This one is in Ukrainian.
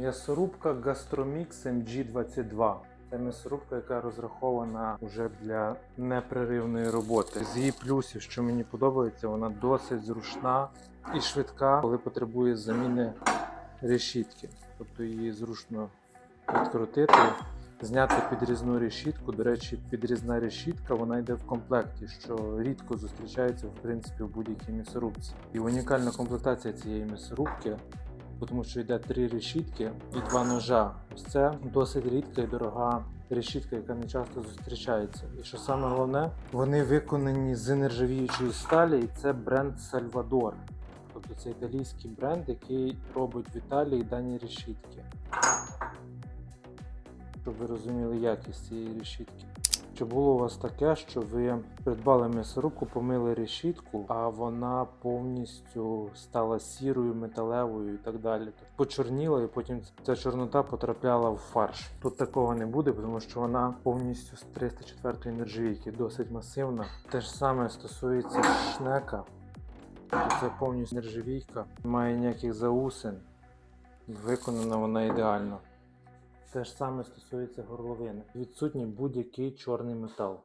М'ясорубка Gastromix MG22. Це м'ясорубка, яка розрахована вже для непреривної роботи. З її плюсів, що мені подобається, вона досить зручна і швидка, коли потребує заміни решітки. Тобто її зручно відкрутити, зняти підрізну решітку. До речі, підрізна решітка вона йде в комплекті, що рідко зустрічається в принципі в будь-якій м'ясорубці. І унікальна комплектація цієї м'ясорубки тому що йде три решітки і два ножа. Це досить рідка і дорога решітка, яка не часто зустрічається. І що саме головне, вони виконані з нержавіючої сталі, і це бренд Сальвадор. Тобто це італійський бренд, який робить в Італії дані решітки. Щоб ви розуміли якість цієї решітки. Чи було у вас таке, що ви придбали м'ясорубку, помили решітку, а вона повністю стала сірою, металевою і так далі. Тобто почорніла, і потім ця чорнота потрапляла в фарш. Тут такого не буде, тому що вона повністю з 304 нержавійки, досить масивна. Те ж саме стосується шнека. Тобто Це повністю нержавійка, немає ніяких заусин. Виконана вона ідеально. Те ж саме стосується горловини. Відсутній будь-який чорний метал.